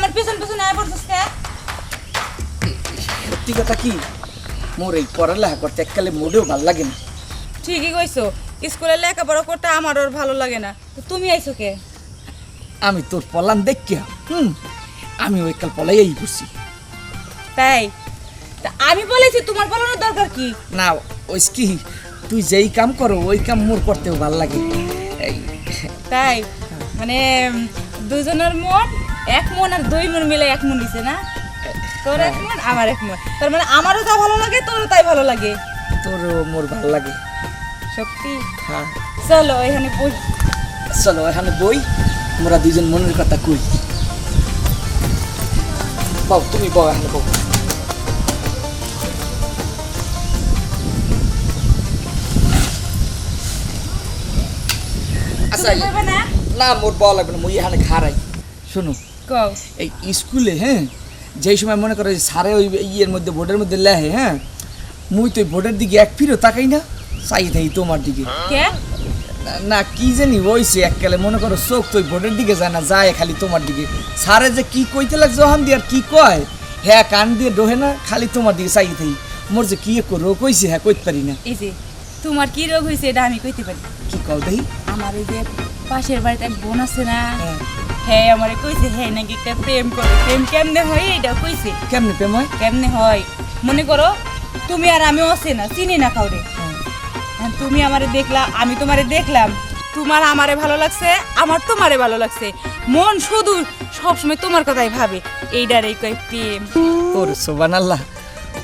আমার পিছন পিছন আয় পড়ছিস কে? সত্যি কথা কি? মোর এই পড়ালেখা করতে এককালে মোটেও ভালো লাগে না। ঠিকই কইছো স্কুলে লেখাপড়া করতে আমার ওর ভালো লাগে না। তো তুমি আইছো কে? আমি তোর পলান দেখিয়া হুম? আমি ওই কাল পলাইয়াই করছি তাই? তা আমি বলেছি তোমার বলানোর দরকার কি? না ওই কি তুই যেই কাম করো ওই কাম মোর করতেও ভালো লাগে। তাই? মানে দুজনের মন এক মন আর দুই মন মিলে এক মন হইছে না? তোর এক মন আমার এক মন। তার মানে আমারও যা ভালো লাগে তোরও তাই ভালো লাগে? তোরও মোর ভালো লাগে। সত্যি? হ্যাঁ। চলো এখানে বই। চলো এখানে বই। মোরা দুজন মনের কথা কই। বাবু তুমি বউ এখানে বউ। আচ্ছা না? মোর বল লাগবে না মুই এখানে খারাই শোনো এই স্কুলে হ্যাঁ? যেই সময় মনে করো যে সারে ওই ইয়ের মধ্যে বোর্ডের মধ্যে লেহে হ্যাঁ? মুই তো বোর্ডের দিকে এক ফিরো তাকাই না চাই থাই তোমার দিকে। না- কি জানি ওইছে এককালে মনে করো চোখ তো বোর্ডের দিকে যায় না যায় খালি তোমার দিকে। সারে যে কি কইতে লাগ জহান দিয়ে আর কি কয়? হ্যাঁ কান দিয়ে ডোহে না খালি তোমার দিকে চাই থাই। মোর যে কি রোগ কইছে হ্যাঁ কইতে পারি না। এই যে তোমার কি রোগ হয়েছে এটা আমি কইতে পারি কি কও দেই? আমার এই যে পাশের বাড়িতে এক বোন আছে না হ্যাঁ। হ্যাঁ আমারে কইছে হ্যাঁ নাকি একটা প্রেম করে প্রেম কেমনে হয় এটা কইছে। কেমনে প্রেম হয়? কেমনে হয়? মনে করো তুমি আর আমিও আছে না চিনি না কাউরে। হ্যাঁ। তুমি আমারে দেখলা আমি তোমারে দেখলাম। তোমার আমারে ভালো লাগছে আমার তোমারে ভালো লাগছে। মন শুধু সবসময় তোমার কথাই ভাবে এইটারই কয় প্রেম। ওর সোবান আল্লাহ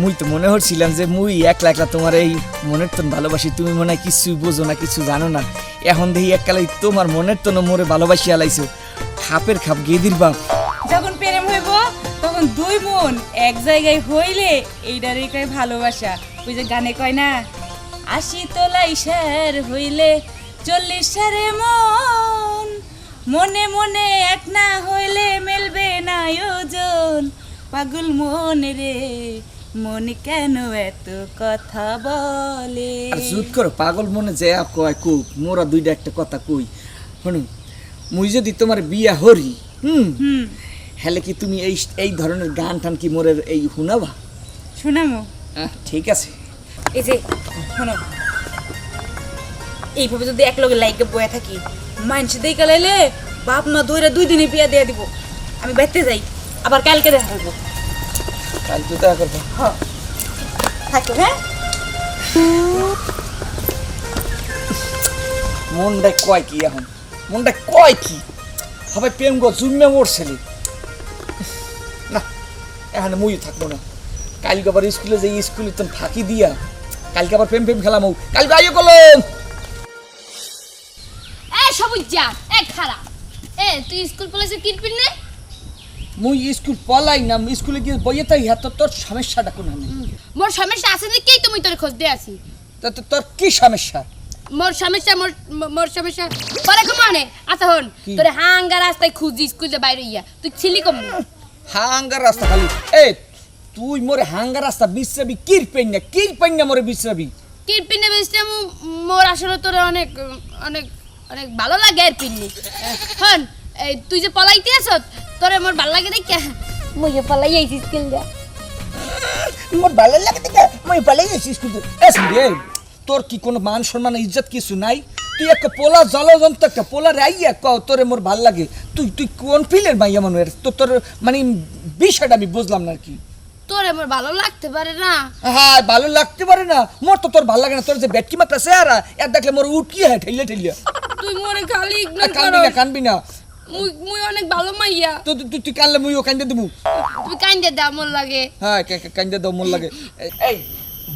মুই তো মনে হচ্ছিলাম যে মুই একলা একলা তোমার এই মনের তন ভালোবাসি তুমি মনে হয় কিছু বোঝো না কিছু জানো না। এখন দেখি এককালে তোমার মনের তন মোরে ভালোবাসি আলাইছো। খাপের খাপ গেদির বাপ যখন প্রেম হইব, তখন দুই মন এক জায়গায় হইলে এইটারই কয় ভালোবাসা। ওই যে গানে কয় না, আশি তোলা ইশার হইলে চল্লিশ সারে মন। মনে মনে এক না হইলে মেলবে না ওজন। পাগল মনে রে মন কেন এত কথা বলে? জুত করো পাগল মনে যে কয় কুক মোরা দুইটা একটা কথা কই। শুনো মুই যদি তোমার বিয়া হরি হুম হেলে কি তুমি এই এই ধরনের গান টান কি মোরের এই শুনাবা? শুনামো। আহ, ঠিক আছে। এই যে শোনো এইভাবে যদি এক লগে লাইকে বয়ে থাকি মানুষ দেখে লাইলে বাপ মা ধরে দুই দিনে বিয়া দিয়ে দিব। আমি বাইতে যাই আবার কালকে দেখা করব কাল তো দেখা করব হ্যাঁ। থাকো হ্যাঁ? মনটা কয় কি এখন? মনটা কয় কি? হবে প্রেম গো জুমে মরছিলি। না এখানে মুই থাকব না। কালকে আবার স্কুলে যাই স্কুলে তো ফাঁকি দিয়া। কালকে আবার প্রেম প্রেম খেলাম কালকে আইও কলম। এ সবুজ যা এ খারাপ। এ তুই স্কুল কলেজে কিনবি না? মুই স্কুল পলাই না স্কুলে গিয়ে বইয়ে তাই হ্যাঁ তোর সমস্যাটা কোন আমি মোর সমস্যা আছে দেখেই তুমি তোর খোঁজ দিয়ে আসি তো তোর কি সমস্যা? মোর সমস্যা মোর মোর সমস্যা পরে কমানে আচ্ছা হন? তোরে হাঙ্গা রাস্তায় খুঁজি স্কুলে বাইরে ইয়া তুই ছিলি কম হাঙ্গার রাস্তা খালি। এ তুই মোরে হাঙ্গার রাস্তা বিশ্রাবি কির পেন না কির পেন না মোরে বিশ্রাবি কিরপিনে বেসতে মোর আসলে তোরে অনেক অনেক অনেক ভালো লাগে আর পিন্নি হন এই তুই যে পলাইতে আছ তোরে মোর ভালো লাগে দেখে মুই পলাই আইছি স্কুল দিয়া মোর ভালো লাগে দেখে মই পালাই যাচ্ছি স্কুল এ রে তোর কি কোনো মান সম্মান ইজ্জত কিছু নাই? তুই একটা পোলা জলজন্ত একটা পোলা রাইয়া ক তোরে মোর ভালো লাগে। তুই তুই কোন ফিলের মাইয়া মানুষের তো তোর মানে বিষয়টা আমি বুঝলাম না আর কি। তোরে মোর ভালো লাগতে পারে না। হ্যাঁ ভালো লাগতে পারে না। মোর তো তোর ভালো লাগে না। তোর যে বেটকি মাত্রা চেহারা এর দেখলে মোর উঠিয়ে হ্যাঁ ঠেলিয়া ঠেলিয়া তুই মোরে খালি আর ইগনোর কানবি না কানবি না। মুই মুই অনেক ভালো মাইয়া। তো তুই তুই কানলে মুইও কান্দে দেবো? তুই কাইন্দে দা মোর লাগে। হ্যাঁ কান্দে দাও মোর লাগে। এই-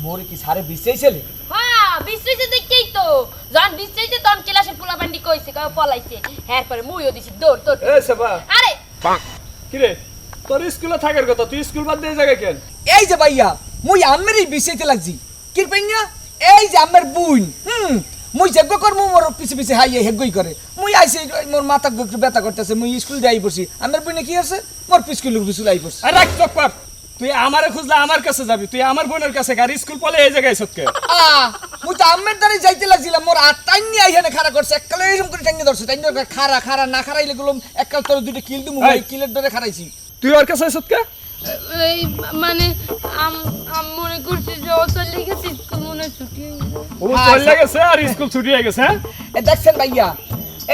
মোর কি সারে বিছাইছিলে হ্যাঁ বিশ্লেষে দেখেই তো। যখন বিশ্লেষে তখন ক্লাসে পোলা বান্ডি কইছে কয় পলাইছে। হ্যাঁ পরে মুইও দিছি দৌড় দৌড়। এ সেবা। আরে! কিরে তোর স্কুলে থাকার কথা তুই স্কুল বাদ দিয়ে জায়গায় কেন? এই যে ভাইয়া মুই আমেরই বিষয়তে লাগছি। কি পাইনা এই যে আমার বুন। হুম মুই যজ্ঞ কর্ম মোর পিছে পিছে হাইয়ে হেগই করে। মুই আইছি মোর মাথা একটু ব্যথা করতেছে মুই স্কুল যাই পড়ছি। আমার বুনে কি আছে? মোর পিছকুল পিছুল আই পড়ছি। আর রাখ চক পার তুই আমারে খুঁজলে আমার কাছে যাবি তুই আমার বোনের কাছে গাড়ি স্কুল পলে এই জায়গায় সত্যি আ মুই তো আমের দ্বারে যাইতে লাগছিলাম মোর আর টাইনি আইহানে খাড়া করছে এককালে এরকম করে টাইনি ধরছে টাইনি খাড়া খাড়া না খাড়াইলে গুলো এককাল তোর দুটো কিল দিমু ভাই কিলের ধরে খাড়াইছি। তুই ওর কাছে এসত এই মানে আম- আম মনে ও চলে গেছে আর স্কুল ছুটি হয়ে গেছে হ্যাঁ? দেখছেন ভাইয়া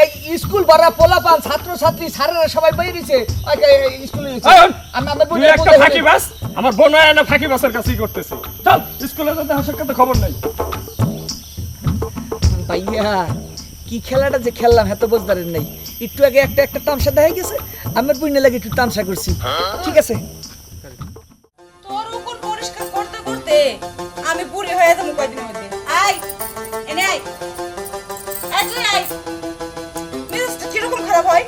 এই স্কুল ভরা পোলাপান ছাত্র ছাত্রী স্যারেরা সবাই বই দিছে। স্কুলে আমি আমার তুই একটা ফাঁকি বাস আমার বোন না ফাঁকি বাসের কাছেই করতেছে। চল স্কুলে যেতে হাসার কথা খবর নাই। ভাইয়া কি খেলাটা যে খেললাম এত বুঝতে নাই। একটু আগে একটা একটা তামসা দেখা গেছে? আমার বইনে লাগে একটু তামসা করছি। ঠিক আছে? তোর উকুন পরিষ্কার করতে করতে আমি পুরি হয়ে যাব কয়দিনের মধ্যে। আই এনে আই আই তুই আই মেজাজটা কীরকম খারাপ হয়?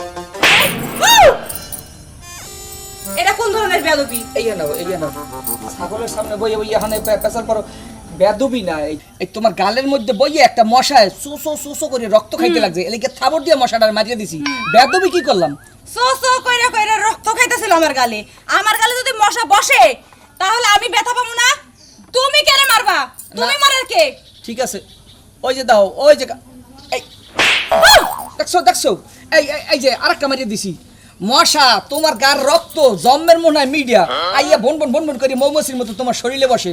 এটা কোন ধরনের বেদবি এই নাও এই নাও ছাগলের সামনে বইয়ে বইয়ে এখানে পে- পেছাল বেদবি না এই- এই তোমার গালের মধ্যে বইয়ে একটা মশায় সুসো সুসো করে রক্ত খাইতে লাগছে। এলিকে থাবর দিয়ে মশাটার মারিয়ে দিছি। বেদবি কি করলাম? সো সো কইরা কইরা রক্ত খাইতেছিল আমার গালে। আমার গালে যদি মশা বসে তাহলে আমি ব্যথা তুমি কেন মারবা? তুমি। মারার কে? ঠিক আছে। ওই যে দাও ওই যে এই। দেখছ দেখছ? এই এই- যে আরেকটা মারিয়ে দিছি। মশা তোমার গার রক্ত জন্মের মনে হয় মিডিয়া আইয়া বন বন বন বন করে মৌমাছির মতো তোমার শরীরে বসে।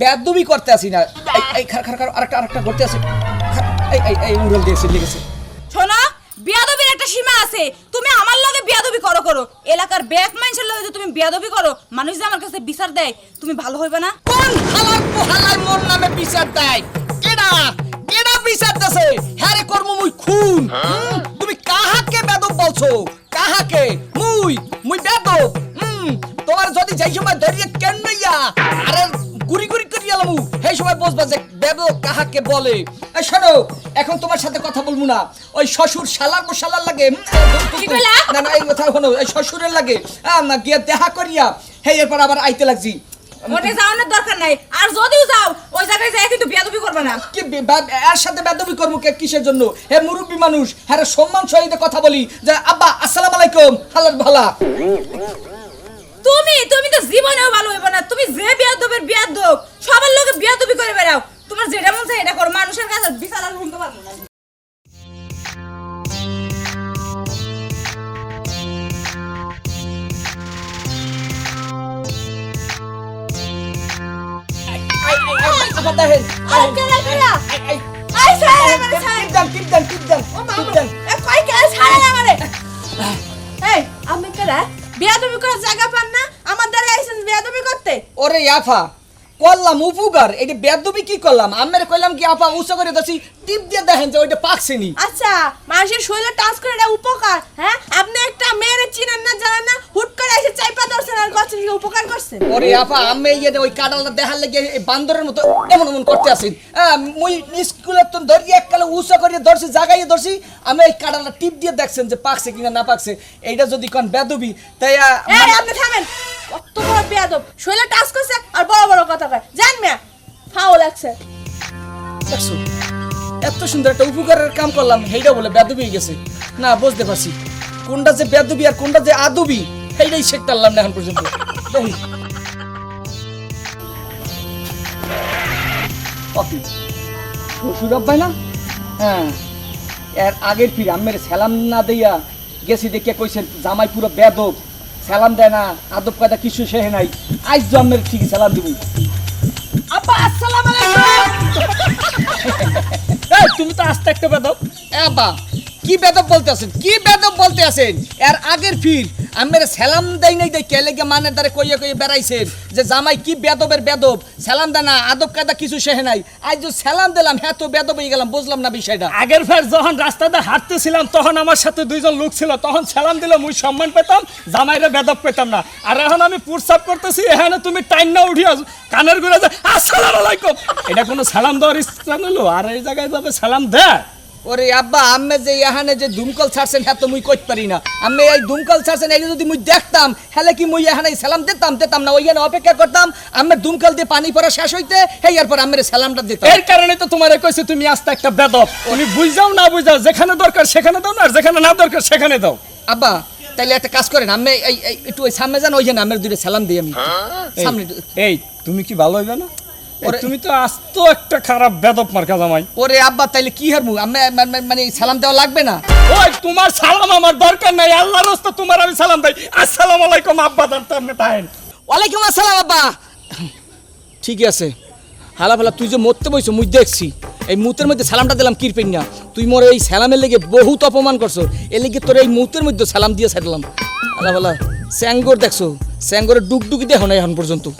বেদবি করতে আসি না। এই এই খার খার খার আরেকটা আরেকটা করতে আসি। এই এই এই উড়ল দিয়েছে। লেগেছে শোনো বিয়াদবির একটা সীমা আছে। তুমি আমার লগে বিয়াদবি করো করো। এলাকার ব্যাক মানুষের লগে তুমি বিয়াদবি করো মানুষ যে আমার কাছে বিচার দেয় তুমি ভালো হইবে না? কোন হালার পোহালার মোর নামে বিচার দেয়। কেডা? কেডা বিচার দেছে? হ্যারে কর্ম মুই খুন। তুমি কাহাকে বেদব বলছো? কাহাকে? মুই? মুই বেদব। তোমার যদি যেই সময় ধরিয়ে কেন নইয়া আরে গুড়ি গুড়ি করি আলামু সেই সময় বুঝবা যে বেদব কাহাকে বলে। এই শোনো এখন তোমার সাথে কথা বলব না। ওই শ্বশুর শালার বো শালার লাগে? না না এই কথা শোনো এই শ্বশুরের লাগে। গিয়ে দেখা করিয়া হে এরপর আবার আইতে লাগছি। ওটা যাওয়ানোর দরকার নাই। আর যদিও যাও ওই জায়গায় যায় কিন্তু বিয়াদবি করবে না। কি এর সাথে বেদবি করব কে কিসের জন্য? হে মুরব্বী মানুষ হ্যাঁ সম্মান সহিত কথা বলি। যে আব্বা আসসালামু আলাইকুম হালার ভালা। তুমি তুমি তো জীবনেও ভালো হইবে না। তুমি যে বিয়াদবের বিয়াদব সবার লগে বিয়াদবি করে বেড়াও। তোমার যেটা মন চায় এটা করো। মানুষের কাছে বিচার আর শুনতে পারব না। এই আমি কেলা বিয়াদবি করার জায়গা পান না? আমার দ্বারা আইছেন বিয়াদবি করতে? ওরে আফা করলাম উপকার। এটা বেদবি কি করলাম? আমের কইলাম কি আপা উঁচু করে দছি টিপ দিয়ে দেখেন যে ওইটা পাকছেনি আচ্ছা মানুষের শরীরে টাচ করে এটা উপকার হ্যাঁ? আপনি একটা মেয়ের চিনেন না জানেন না হুট করে এসে চাইপা ধরছেন আর করছেন কি উপকার করছেন ওরে আপা আমি ইয়ে ওই কাঁঠালটা দেখার লেগে এই বান্দরের মতো এমন এমন করতে আসেন মুই স্কুলের তো ধরি এককালে উঁচু করে ধরছি জাগাইয়ে ধরছি আমি এই কাঁঠালটা টিপ দিয়ে দেখছেন যে পাকছে কিনা না পাকছে। এইটা যদি কোন বেদবি তাই মানে- আপনি থামেন। কত বড় বেয়াদব। শরীরে টাচ করছে আর বড় বড় কথা কয়। জান মিয়া, ফাও লাগছে। এত সুন্দর একটা উপকারের কাম করলাম বলে বেদবি গেছে। না, বুঝতে পারছি। কোনটা যে বেদবি আর কোনটা যে আদবি না এখন পর্যন্ত। না? হ্যাঁ। এর আগের ফির আমের সালাম না দিয়া গেছি দেখে কইছেন, জামাই পুরো বেদব সালাম দেয় না আদব কাদা কিছু শেহে নাই। আজ জন্মের ঠিক ঠিকই সালাম দিব। আব্বা আসসালাম তুমি তো আস্তে একটা বেদব। আব্বা কি বেদব বলতে আছেন? কি বেদব বলতে আছেন? এর আগের ফির আমের সালাম দেই নাই দেই কেলে গে মানে তারে কইয়া কইয়া বেড়াইছেন যে জামাই কি বেদবের বেদব সালাম দেয় না, আদব কায়দা কিছু শেহে নাই। আজ যে সালাম দিলাম হ্যাঁ তো বেদব হয়ে গেলাম, বুঝলাম না বিষয়টা। আগের ফের যখন রাস্তাতে হাঁটতেছিলাম, তখন আমার সাথে দুইজন লোক ছিল। তখন সালাম দিলে মুই সম্মান পেতাম, জামাইরে বেদব পেতাম না। আর এখন আমি পুরসাপ করতেছি, এখানে তুমি টাইম না উঠিয়া কানের ঘুরে যে, আসসালাম আলাইকুম। এটা কোনো সালাম দেওয়ার ইচ্ছা নিলো আর এই জায়গায় যাবে সালাম দেয়? ওরে আব্বা আম্মে যে এখানে যে দুমকল ছাড়ছেন হ্যাঁ তো মুই কইতে পারি না। আমি এই দুমকল ছাড়ছেন এই যদি মুই দেখতাম হলে কি মুই এখানে সালাম দিতাম? দিতাম না ওইখানে অপেক্ষা করতাম আমের দুমকল দিয়ে পানি পড়া শেষ হইতে হেই এরপর আমের সালামটা দিতাম। এর কারণে তো তোমার কইছে তুমি আস্তে একটা বেদব। তুমি বুঝাও না বুঝাও যেখানে দরকার সেখানে দাও না আর যেখানে না দরকার সেখানে দাও। আব্বা তাইলে একটা কাজ করেন আমি এই একটু ওই সামনে যান ওইখানে আমের দুটো সালাম দিই আমি। এই, সামনে এই তুমি কি ভালো হইবে না? ওরে- তুমি তো আস্ত একটা খারাপ বেদব মার্কা জামাই। ওরে আব্বা তাইলে কি হারমু? আমি মানে সালাম দেওয়া লাগবে না? ওই তোমার সালাম আমার দরকার নাই। আল্লাহর রাস্তা তোমার আমি সালাম দেই। আসসালামু আলাইকুম আব্বা দান তামনে তাইন ওয়ালাইকুম আসসালাম আব্বা। ঠিকই আছে। হালা ফালা তুই যে মরতে বইছো মুই দেখছি। এই মুতের মধ্যে সালামটা দিলাম কিরপেন না? তুই মোর এই সালামের লেগে বহুত অপমান করছ। এর লেগে তোর এই মুতের মধ্যে সালাম দিয়ে ছাড়লাম হালা ফালা স্যাঙ্গর দেখছ। স্যাঙ্গরের ডুকডুকি দেখো না এখন পর্যন্ত।